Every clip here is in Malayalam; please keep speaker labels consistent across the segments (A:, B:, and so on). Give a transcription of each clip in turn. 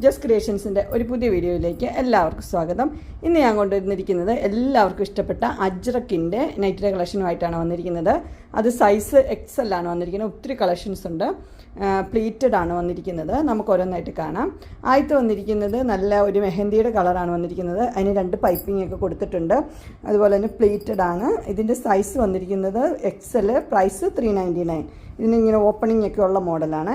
A: ജസ്റ്റ് ക്രിയേഷൻസിന്റെ ഒരു പുതിയ വീഡിയോയിലേക്ക് എല്ലാവർക്കും സ്വാഗതം. ഇന്ന് ഞാൻ കൊണ്ടുവന്നിരിക്കുന്നത് എല്ലാവർക്കും ഇഷ്ടപ്പെട്ട അജ്രക്കിന്റെ നൈറ്റിലെ കളക്ഷനുമായിട്ടാണ് വന്നിരിക്കുന്നത്. അത് സൈസ് എക്സൽ ആണ് വന്നിരിക്കുന്നത്. ഒത്തിരി കളക്ഷൻസ് ഉണ്ട്. പ്ലീറ്റഡ് ആണ് വന്നിരിക്കുന്നത്. നമുക്ക് ഓരോന്നായിട്ട് കാണാം. ആദ്യത്തെ വന്നിരിക്കുന്നത് നല്ല ഒരു മെഹന്തിയുടെ കളറാണ് വന്നിരിക്കുന്നത്. അതിന് രണ്ട് പൈപ്പിംഗ് ഒക്കെ കൊടുത്തിട്ടുണ്ട്. അതുപോലെ തന്നെ പ്ലീറ്റഡ് ആണ്. ഇതിന്റെ സൈസ് വന്നിരിക്കുന്നത് Excel price three ninety nine ഇതിനിങ്ങനെ opening ഒക്കെ ഉള്ള മോഡലാണ്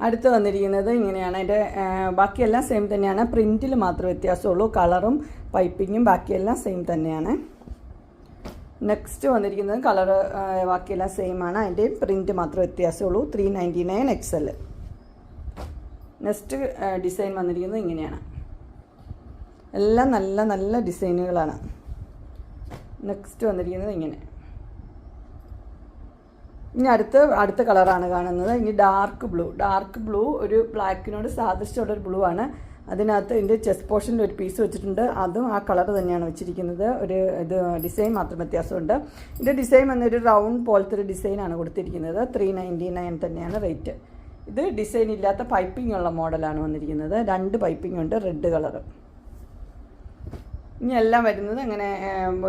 A: അടുത്ത് വന്നിരിക്കുന്നത് ഇങ്ങനെയാണ്. അതിന്റെ ബാക്കിയെല്ലാം സെയിം തന്നെയാണ്. പ്രിന്റിൽ മാത്രം വ്യത്യാസമുള്ളൂ. കളറും പൈപ്പിങ്ങും ബാക്കിയെല്ലാം സെയിം തന്നെയാണ്. നെക്സ്റ്റ് വന്നിരിക്കുന്നത് കളർ ബാക്കിയെല്ലാം സെയിം ആണ്. അതിന്റെ പ്രിന്റ് മാത്രം വ്യത്യാസമുള്ളൂ. Three ninety nine Excel next design വന്നിരിക്കുന്നത് ഇങ്ങനെയാണ്. എല്ലാം നല്ല നല്ല ഡിസൈനുകളാണ്. നെക്സ്റ്റ് വന്നിരിക്കുന്നത് ഇങ്ങനെ. ഇനി അടുത്ത അടുത്ത കളറാണ് കാണുന്നത്. ഇനി ഡാർക്ക് ബ്ലൂ ഡാർക്ക് ബ്ലൂ ഒരു ബ്ലാക്കിനോട് സാദൃശ്യമുള്ള ഒരു ബ്ലൂ ആണ്. അതിനകത്ത് ഇതിന്റെ ചെസ്റ്റ് പോർഷനിൽ ഒരു പീസ് വെച്ചിട്ടുണ്ട്. അതും ആ കളർ തന്നെയാണ് വെച്ചിരിക്കുന്നത്. ഒരു ഇത് ഡിസൈൻ മാത്രം വ്യത്യാസമുണ്ട്. ഇതിന്റെ ഡിസൈൻ വന്നൊരു റൗണ്ട് പോലത്തെ ഒരു ഡിസൈനാണ് കൊടുത്തിരിക്കുന്നത്. ത്രീ നയന്റി നയൻ തന്നെയാണ് റേറ്റ് ഇത് ഡിസൈൻ ഇല്ലാത്ത പൈപ്പിംഗ് ഉള്ള മോഡലാണ് വന്നിരിക്കുന്നത്. രണ്ട് പൈപ്പിംഗ് ഉണ്ട് റെഡ് കളർ ഇനി എല്ലാം വരുന്നത് അങ്ങനെ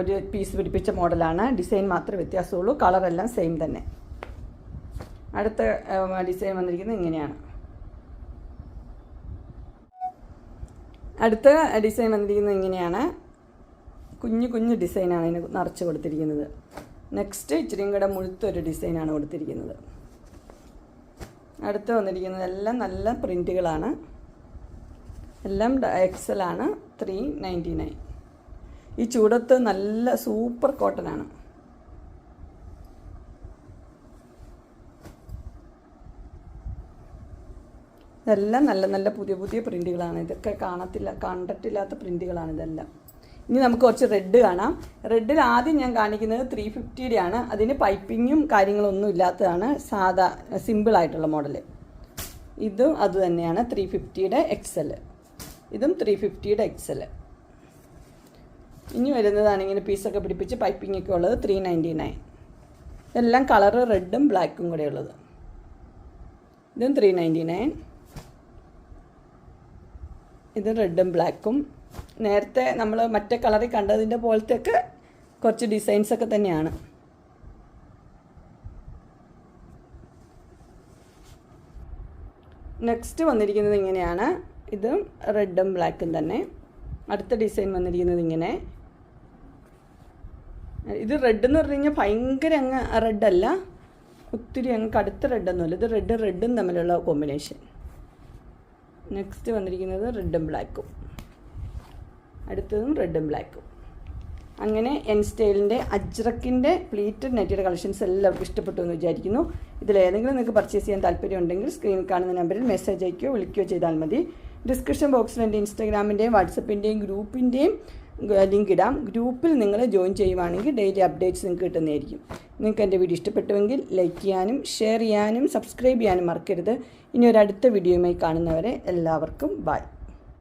A: ഒരു പീസ് പിടിപ്പിച്ച മോഡലാണ് ഡിസൈൻ മാത്രമേ വ്യത്യാസമുള്ളൂ. കളറെല്ലാം സെയിം തന്നെ. അടുത്ത ഡിസൈൻ വന്നിരിക്കുന്നത് ഇങ്ങനെയാണ്. അടുത്ത ഡിസൈൻ വന്നിരിക്കുന്നത് ഇങ്ങനെയാണ്. കുഞ്ഞു കുഞ്ഞു ഡിസൈനാണ് അതിന് നിറച്ച് കൊടുത്തിരിക്കുന്നത്. നെക്സ്റ്റ് ഇച്ചിരിയും കൂടെ മുഴുത്തൊരു ഡിസൈനാണ് കൊടുത്തിരിക്കുന്നത്. അടുത്ത് വന്നിരിക്കുന്നത് എല്ലാം നല്ല പ്രിന്റുകളാണ് എല്ലാം എക്സലാണ് ത്രീ നയന്റി നയൻ. ഈ ചൂടത്ത് നല്ല സൂപ്പർ കോട്ടനാണ്. ഇതെല്ലാം നല്ല നല്ല പുതിയ പുതിയ പ്രിന്റുകളാണ് ഇതൊക്കെ കാണത്തില്ല കണ്ടിട്ടില്ലാത്ത പ്രിന്റുകളാണ് ഇതെല്ലാം. ഇനി നമുക്ക് കുറച്ച് റെഡ് കാണാം. റെഡിൽ ആദ്യം ഞാൻ കാണിക്കുന്നത് ത്രീ ഫിഫ്റ്റിയുടെ ആണ്. അതിന് പൈപ്പിങ്ങും കാര്യങ്ങളൊന്നും ഇല്ലാത്തതാണ് സാധാ സിമ്പിളായിട്ടുള്ള മോഡൽ ഇതും അതുതന്നെയാണ് ത്രീ ഫിഫ്റ്റിയുടെ എക്സൽ ഇതും ത്രീ ഫിഫ്റ്റിയുടെ എക്സൽ ഇനി വരുന്നതാണ് പീസൊക്കെ പിടിപ്പിച്ച് പൈപ്പിംഗ് ഒക്കെ ഉള്ളത് ത്രീ നയന്റി നയൻ ഇതെല്ലാം കളറ് റെഡും ബ്ലാക്കും കൂടെ ഉള്ളത്. ഇതും ത്രീ നയന്റി നയൻ ഇത് റെഡും ബ്ലാക്കും നേരത്തെ നമ്മൾ മറ്റേ കളറിൽ കണ്ടതിന്റെ പോലത്തെയൊക്കെ കുറച്ച് ഡിസൈൻസൊക്കെ തന്നെയാണ്. നെക്സ്റ്റ് വന്നിരിക്കുന്നത് ഇങ്ങനെയാണ്. ഇതും റെഡും ബ്ലാക്കും തന്നെ. അടുത്ത ഡിസൈൻ വന്നിരിക്കുന്നത് ഇങ്ങനെ. ഇത് റെഡ് എന്ന് പറഞ്ഞു കഴിഞ്ഞാൽ ഭയങ്കര അങ്ങ് റെഡല്ല ഒത്തിരി അങ്ങ് കടുത്ത റെഡൊന്നുമല്ല ഇത് റെഡ് റെഡും തമ്മിലുള്ള കോമ്പിനേഷൻ നെക്സ്റ്റ് വന്നിരിക്കുന്നത് റെഡും ബ്ലാക്കും അടുത്തതും റെഡും ബ്ലാക്കും അങ്ങനെ എൻ സ്റ്റൈലിന്റെ അജ്രക്കിന്റെ പ്ലീറ്റഡ് നെറ്റിയുടെ കളക്ഷൻസ് എല്ലാവർക്കും ഇഷ്ടപ്പെട്ടു എന്ന് വിചാരിക്കുന്നു. ഇതിലേതെങ്കിലും നിങ്ങൾക്ക് പർച്ചേസ് ചെയ്യാൻ താല്പര്യമുണ്ടെങ്കിൽ സ്ക്രീനിൽ കാണുന്ന നമ്പറിൽ മെസ്സേജ് അയക്കുകയോ വിളിക്കുകയോ ചെയ്താൽ മതി. ഡിസ്ക്രിപ്ഷൻ ബോക്സിൽ എന്റെ ഇൻസ്റ്റാഗ്രാമിന്റെയും വാട്സപ്പിന്റെയും ഗ്രൂപ്പിന്റെയും ലിങ്ക് ഇടാം. ഗ്രൂപ്പിൽ നിങ്ങൾ ജോയിൻ ചെയ്യുവാണെങ്കിൽ ഡെയിലി അപ്ഡേറ്റ്സ് നിങ്ങൾക്ക് കിട്ടുന്നതായിരിക്കും. നിങ്ങൾക്ക് എന്റെ വീഡിയോ ഇഷ്ടപ്പെട്ടുവെങ്കിൽ ലൈക്ക് ചെയ്യാനും ഷെയർ ചെയ്യാനും സബ്സ്ക്രൈബ് ചെയ്യാനും മറക്കരുത്. ഇനി ഒരു അടുത്ത വീഡിയോയുമായി കാണുന്നവരെ എല്ലാവർക്കും ബൈ.